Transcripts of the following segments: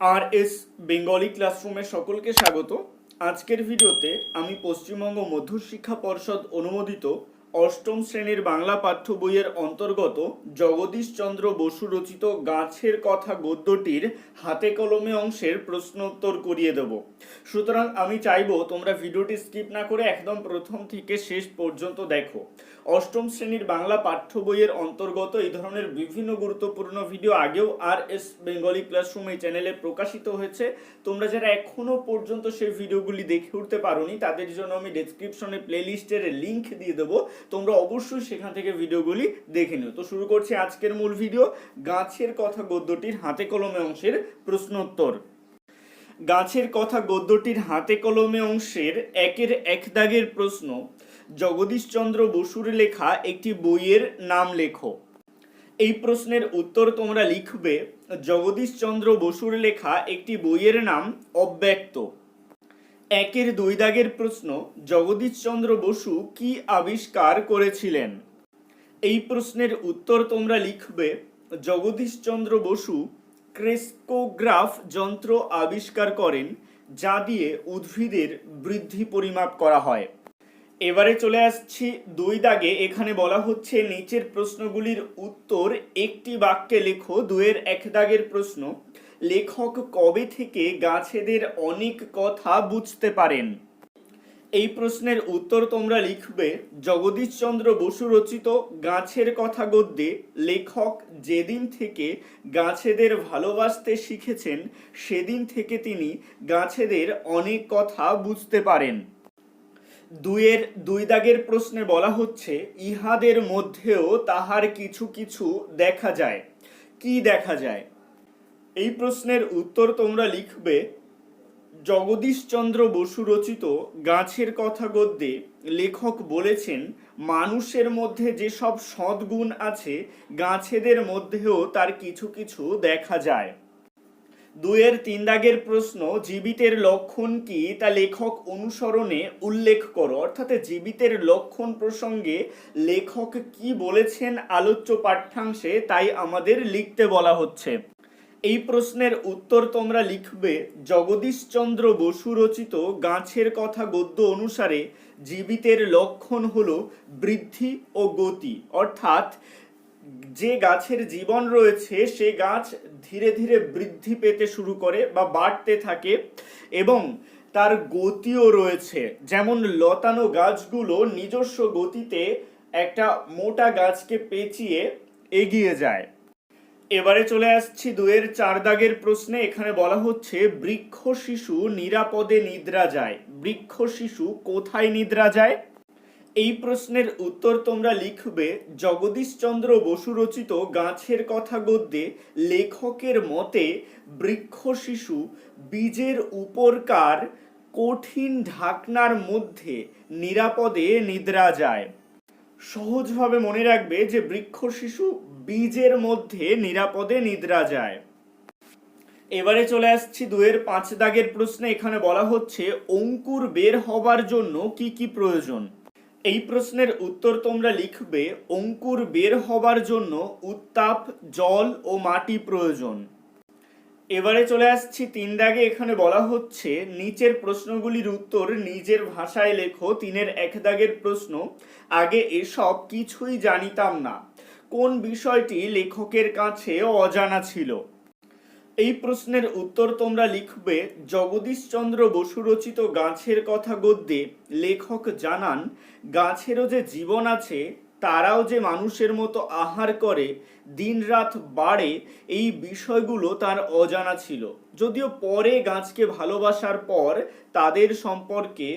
আর S Bengali ক্লাসরুমে সকলকে স্বাগত। আজকের ভিডিওতে আমি পশ্চিমবঙ্গ মধ্যশিক্ষা পর্ষদ অনুমোদিত অষ্টম শ্রেণির বাংলা পাঠ্য বইয়ের অন্তর্গত জগদীশ চন্দ্র বসু রচিত গাছের কথা গদ্যটির হাতে কলমে অংশের প্রশ্নোত্তর করিয়ে দেব। সুতরাং আমি চাইব তোমরা ভিডিওটি স্কিপ না করে একদম প্রথম থেকে শেষ পর্যন্ত দেখো। অষ্টম শ্রেণির বাংলা পাঠ্য বইয়ের অন্তর্গত এই ধরনের বিভিন্ন গুরুত্বপূর্ণ ভিডিও আগেও আর এস বেঙ্গলি ক্লাসরুম এই চ্যানেলে প্রকাশিত হয়েছে। তোমরা যারা এখনও পর্যন্ত সেই ভিডিওগুলি দেখে উঠতে পারোনি, তাদের জন্য আমি ডেসক্রিপশনে প্লেলিস্টের লিঙ্ক দিয়ে দেবো। তোমরা অবশ্যই সেখান থেকে ভিডিওগুলি দেখে নিও। তো শুরু করছি আজকের মূল ভিডিও, গাছের কথা গদ্যটির হাতে কলমে অংশের প্রশ্নোত্তর। গাছের কথা গদ্যটির হাতে কলমে অংশের একের এক দাগের প্রশ্ন, জগদীশচন্দ্র বসুর লেখা একটি বইয়ের নাম লেখো। এই প্রশ্নের উত্তর তোমরা লিখবে, জগদীশচন্দ্র বসুর লেখা একটি বইয়ের নাম অব্যক্ত। একের দুই দাগের প্রশ্ন জগদীশচন্দ্র বসু কি আবিষ্কার করেছিলেন? এই প্রশ্নের উত্তর তোমরা লিখবে জগদীশচন্দ্র বসু ক্রেস্কোগ্রাফ যন্ত্র আবিষ্কার করেন, যা দিয়ে উদ্ভিদের বৃদ্ধি পরিমাপ করা হয়। এবারে চলে আসছি দুই দাগে, এখানে বলা হচ্ছে নিচের প্রশ্নগুলির উত্তর একটি বাক্যে লেখো দুয়ের এক দাগের প্রশ্ন। লেখক কবে থেকে গাছেদের অনেক কথা বুঝতে পারেন? এই প্রশ্নের উত্তর তোমরা লিখবে জগদীশচন্দ্র বসু রচিত গাছের কথা গদ্যে। লেখক যেদিন থেকে গাছেদের ভালোবাসতে শিখেছেন, সেদিন থেকে তিনি গাছেদের অনেক কথা বুঝতে পারেন। দুইয়ের দুই দাগের প্রশ্নে বলা হচ্ছে, ইহাদের মধ্যেও তাহার কিছু কিছু দেখা যায়। কি দেখা যায়? এই প্রশ্নের উত্তর তোমরা লিখবে জগদীশচন্দ্র বসু রচিত গাছের কথা গদ্যে লেখক বলেছেন, মানুষের মধ্যে যেসব সদ্গুণ আছে, গাছেদের মধ্যেও তার কিছু কিছু দেখা যায়। দুয়ের তিন দাগের প্রশ্ন, জীবিতের লক্ষণ কি তা লেখক অনুসরণে উল্লেখ করো। অর্থাৎ জীবিতের লক্ষণ প্রসঙ্গে লেখক কি বলেছেন আলোচ্য পাঠ্যাংশে, তাই আমাদের লিখতে বলা হচ্ছে। এই প্রশ্নের উত্তর তোমরা লিখবে জগদীশচন্দ্র বসু রচিত গাছের কথা গদ্য অনুসারে জীবিতের লক্ষণ হল বৃদ্ধি ও গতি। অর্থাৎ যে গাছের জীবন রয়েছে, সে গাছ ধীরে ধীরে বৃদ্ধি পেতে শুরু করে বা বাড়তে থাকে এবং তার গতিও রয়েছে। যেমন লতানো গাছগুলো নিজস্ব গতিতে একটা মোটা গাছকে পেঁচিয়ে এগিয়ে যায়। এবারে চলে আসছি দুয়ের চার দাগের প্রশ্নে। এখানে বলা হচ্ছে, বৃক্ষ শিশু নিরাপদে নিদ্রা যায়। বৃক্ষ শিশু কোথায় নিদ্রা যায়? এই প্রশ্নের উত্তর তোমরা লিখবে, জগদীশচন্দ্র বসু রচিত গাছের কথা গদ্যে, লেখকের মতে বৃক্ষ শিশু বীজের উপরকার কঠিন ঢাকনার মধ্যে নিরাপদে নিদ্রা যায়। সহজভাবে মনে রাখবে যে বৃক্ষ শিশু বীজের মধ্যে নিরাপদে নিদ্রা যায়। এবারে চলে আসছি দুয়ের পাঁচ দাগের প্রশ্নে। এখানে বলা হচ্ছে, অঙ্কুর বের হবার জন্য কি কি প্রয়োজন? এই প্রশ্নের উত্তর তোমরা লিখবে, অঙ্কুর বের হবার জন্য উত্তাপ, জল ও মাটি প্রয়োজন। এবারে চলে আসছি তিন দাগে। এখানে বলা হচ্ছে, নিচের প্রশ্নগুলির উত্তর নিজের ভাষায় লেখো, তিনের এক দাগের প্রশ্ন। আগে এসব কিছুই জানিতাম না। কোন বিষয়টি লেখকের কাছে অজানা ছিল? এই প্রশ্নের উত্তর তোমরা লিখবে, জগদীশচন্দ্র বসু রচিত গাছের কথা গদ্যে লেখক জানান, গাছেরও যে জীবন আছে তারাও যে মানুষের মতো আহার করে, দিনরাত বাড়ে, এই বিষয়গুলো তার অজানা ছিল। যদিও পরে গাছকে ভালোবাসার পর তাদের সম্পর্কে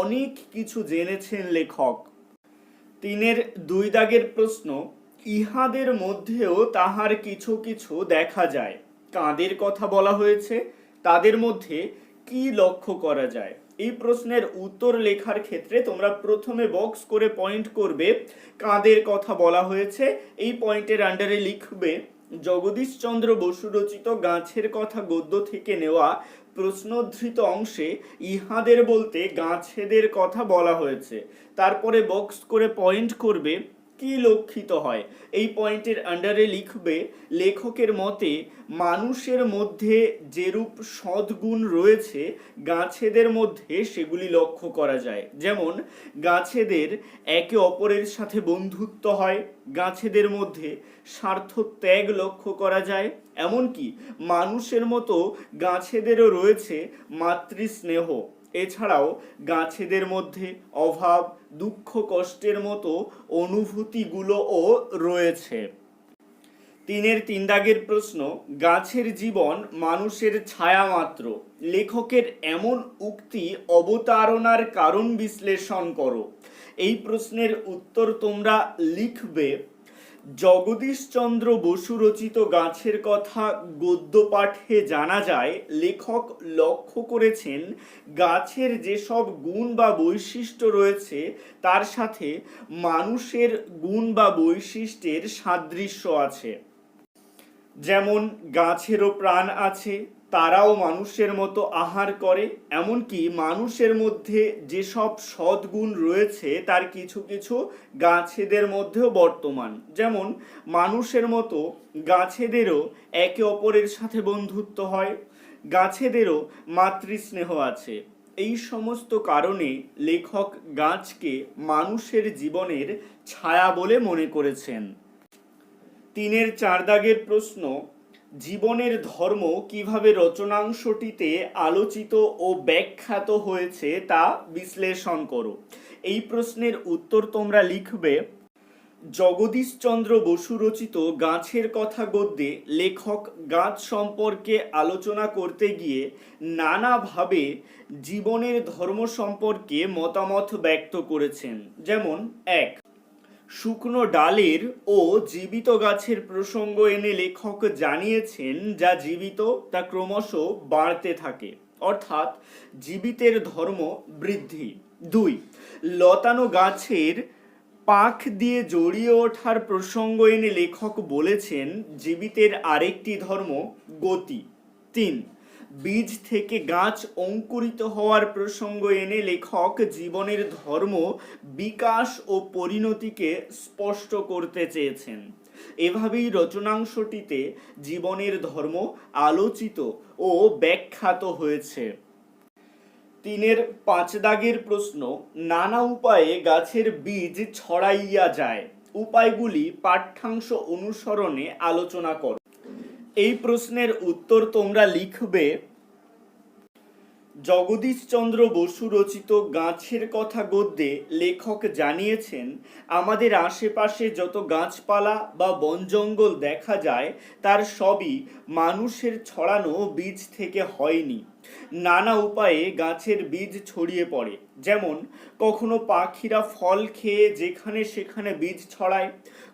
অনেক কিছু জেনেছেন লেখক। তিনের দুই দাগের প্রশ্ন, ইহাদের মধ্যেও তাহার কিছু কিছু দেখা যায়। কাদের কথা বলা হয়েছে? তাদের মধ্যে কি লক্ষ্য করা যায়? এই প্রশ্নের উত্তর লেখার ক্ষেত্রে তোমরা প্রথমে বক্স করে পয়েন্ট করবে, কাদের কথা বলা হয়েছে। এই পয়েন্টের আন্ডারে লিখবে জগদীশচন্দ্র বসু রচিত গাছের কথা গদ্য থেকে নেওয়া প্রশ্নোদ্ধৃত অংশে ইহাদের বলতে গাছেদের কথা বলা হয়েছে। তারপরে বক্স করে পয়েন্ট করবে কি লক্ষিত হয়। এই পয়েন্টের আন্ডারে লিখবে, লেখকের মতে, মানুষের মধ্যে যেরূপ সদ্গুণ রয়েছে, গাছেদের মধ্যে সেগুলি লক্ষ্য করা যায়। যেমন, গাছেদের একে অপরের সাথে বন্ধুত্ব হয়, গাছেদের মধ্যে স্বার্থ ত্যাগ লক্ষ্য করা যায়। এমনকি, মানুষের মতো গাছেদেরও রয়েছে মাতৃস্নেহ। এছাড়াও গাছেদের মধ্যে অভাব, দুঃখ, কষ্টের মতো অনুভূতিগুলোও রয়েছে। তিনের তিন দাগের প্রশ্ন, গাছের জীবন মানুষের ছায়া মাত্র। লেখকের এমন উক্তি অবতারণার কারণ বিশ্লেষণ করো। এই প্রশ্নের উত্তর তোমরা লিখবে জগদীশচন্দ্র বসু রচিত গাছের কথা গদ্য পাঠে জানা যায়, লেখক লক্ষ্য করেছেন, গাছের যেসব গুণ বা বৈশিষ্ট্য রয়েছে, তার সাথে মানুষের গুণ বা বৈশিষ্ট্যের সাদৃশ্য আছে। যেমন, গাছেরও প্রাণ আছে তারাও মানুষের মতো আহার করে, এমনকি মানুষের মধ্যে যেসব সদ্গুণ রয়েছে, তার কিছু কিছু গাছেদের মধ্যেও বর্তমান। যেমন, মানুষের মতো গাছেদেরও একে অপরের সাথে বন্ধুত্ব হয়, গাছেদেরও মাতৃস্নেহ আছে। এই সমস্ত কারণে লেখক গাছকে মানুষের জীবনের ছায়া বলে মনে করেছেন। তিনের চার দাগের প্রশ্ন জীবনের ধর্ম কীভাবে রচনাংশটিতে আলোচিত ও ব্যাখ্যাত হয়েছে তা বিশ্লেষণ করো। এই প্রশ্নের উত্তর তোমরা লিখবে, জগদীশচন্দ্র বসু রচিত গাছের কথা গদ্যে লেখক গাছ সম্পর্কে আলোচনা করতে গিয়ে নানাভাবে জীবনের ধর্ম সম্পর্কে মতামত ব্যক্ত করেছেন। যেমন, এক শুকনো ডালের ও জীবিত গাছের প্রসঙ্গ এনে লেখক জানিয়েছেন, যা জীবিত, তা ক্রমশ বাড়তে থাকে। অর্থাৎ, জীবিতের ধর্ম বৃদ্ধি। দুই, লতানো গাছের পাখ দিয়ে জড়িয়ে ওঠার প্রসঙ্গ এনে লেখক বলেছেন, জীবিতের আরেকটি ধর্ম গতি। তিন বীজ থেকে গাছ অঙ্কুরিত হওয়ার প্রসঙ্গ এনে লেখক জীবনের ধর্ম, বিকাশ ও পরিণতিকে স্পষ্ট করতে চেয়েছেন। এভাবেই রচনাংশটিতে জীবনের ধর্ম আলোচিত ও ব্যাখ্যাত হয়েছে। তিনের পাঁচ দাগের প্রশ্ন, নানা উপায়ে গাছের বীজ ছড়াইয়া যায়। উপায়গুলি পাঠ্যাংশ অনুসরণে আলোচনা করো। এই প্রশ্নের উত্তর তোমরা লিখবে জগদীশচন্দ্র বসু রচিত গাছের কথা গদ্যে লেখক জানিয়েছেন, আমাদের আশেপাশে যত গাছপালা বা বন জঙ্গল দেখা যায়, তার সবই মানুষের ছড়ানো বীজ থেকে হয়নি। নানা উপায়ে গাছের বীজ ছড়িয়ে পড়ে। যেমন, কখনো পাখিরা ফল খেয়ে যেখানে সেখানে বীজ ছড়ায়,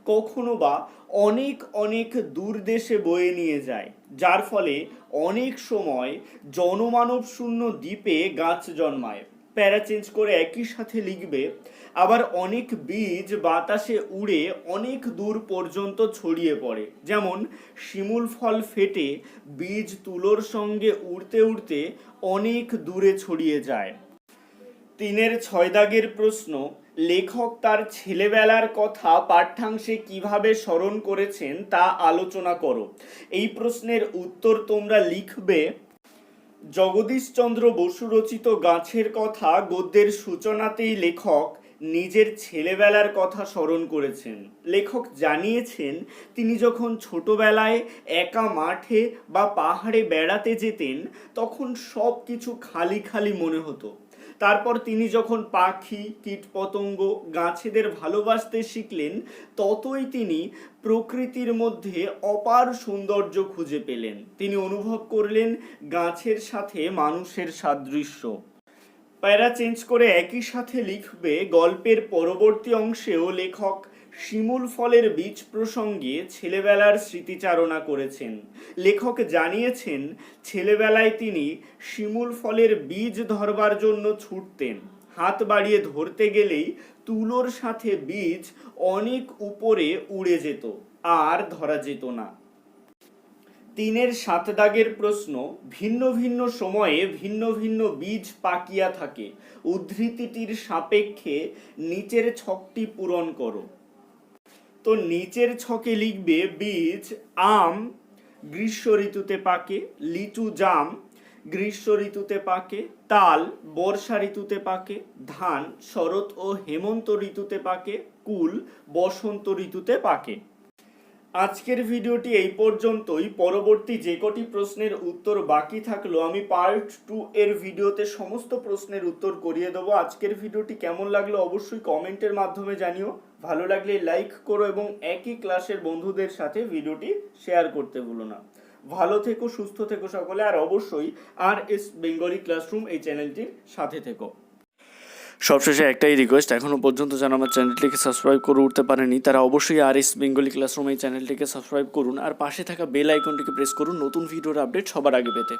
কখনো বা অনেক অনেক দূর দেশে বয়ে নিয়ে যায়, যার ফলে অনেক সময় জনমানব শূন্য দ্বীপে গাছ জন্মায়। প্যারা চেঞ্জ করে একই সাথে লিখবে, আবার অনেক বীজ বাতাসে উড়ে অনেক দূর পর্যন্ত ছড়িয়ে পড়ে। যেমন, শিমুল ফল ফেটে, বীজ তুলোর সঙ্গে উড়তে উড়তে অনেক দূরে ছড়িয়ে যায়। তিনের ছয় দাগের প্রশ্ন লেখক তার ছেলেবেলার কথা পাঠ্যাংশে কীভাবে স্মরণ করেছেন তা আলোচনা করো। এই প্রশ্নের উত্তর তোমরা লিখবে জগদীশচন্দ্র বসু রচিত গাছের কথা গদ্যের সূচনাতেই লেখক নিজের ছেলেবেলার কথা স্মরণ করেছেন। লেখক জানিয়েছেন, তিনি যখন ছোটবেলায় একা মাঠে বা পাহাড়ে বেড়াতে যেতেন, তখন সব কিছু খালি খালি মনে হতো। তারপর তিনি যখন পাখি, কীটপতঙ্গ, গাছেদের ভালোবাসতে শিখলেন, ততই তিনি প্রকৃতির মধ্যে অপার সৌন্দর্য খুঁজে পেলেন। তিনি অনুভব করলেন গাছের সাথে মানুষের সাদৃশ্য। প্যারা চেঞ্জ করে একই সাথে লিখবে গল্পের পরবর্তী অংশেও লেখক শিমুল ফলের বীজ প্রসঙ্গে ছেলেবেলার স্মৃতিচারণা করেছেন। লেখক জানিয়েছেন, ছেলেবেলায় তিনি শিমুল ফলের বীজ ধরবার জন্য ছুটতেন। হাত বাড়িয়ে ধরতে গেলেই তুলোর সাথে বীজ অনেক উপরে উড়ে যেত, আর ধরা যেত না। তিনের সাত দাগের প্রশ্ন, ভিন্ন ভিন্ন সময়ে ভিন্ন ভিন্ন বীজ পাকিয়া থাকে। উদ্ধৃতিটির সাপেক্ষে নিচের ছকটি পূরণ করো। তো নিচের ছকে লিখবে বীজ, আম, গ্রীষ্ম ঋতুতে পাকে, লিচু জাম, গ্রীষ্ম ঋতুতে পাকে, তাল, বর্ষা ঋতুতে পাকে, ধান, শরৎ ও হেমন্ত ঋতুতে পাকে, কুল, বসন্ত ঋতুতে পাকে। আজকের ভিডিওটি এই পর্যন্তই। পরবর্তী যে কটি প্রশ্নের উত্তর বাকি থাকল, আমি পার্ট টু এর ভিডিওতে সমস্ত প্রশ্নের উত্তর করিয়ে দেবো। আজকের ভিডিওটি কেমন লাগল অবশ্যই কমেন্টের মাধ্যমে জানিও। ভালো লাগলে লাইক করো এবং একই ক্লাসের বন্ধুদের সাথে ভিডিওটি শেয়ার করতে ভুলো না। ভালো থেকো, সুস্থ থেকো সকলে, আর অবশ্যই আর এস বেঙ্গলি ক্লাসরুম এই চ্যানেলটির সাথে থেকো। সবশেষে একটাই রিকোয়েস্ট এখনও পর্যন্ত যারা আমার চ্যানেলটিকে সাবস্ক্রাইব করে উঠতে পারেনি, তারা অবশ্যই আর এস বেঙ্গলি ক্লাসরুম এই চ্যানেলটিকে সাবস্ক্রাইব করুন, আর পাশে থাকা বেল আইকনটিকে প্রেস করুন, নতুন ভিডিওর আপডেট সবার আগে পেতে।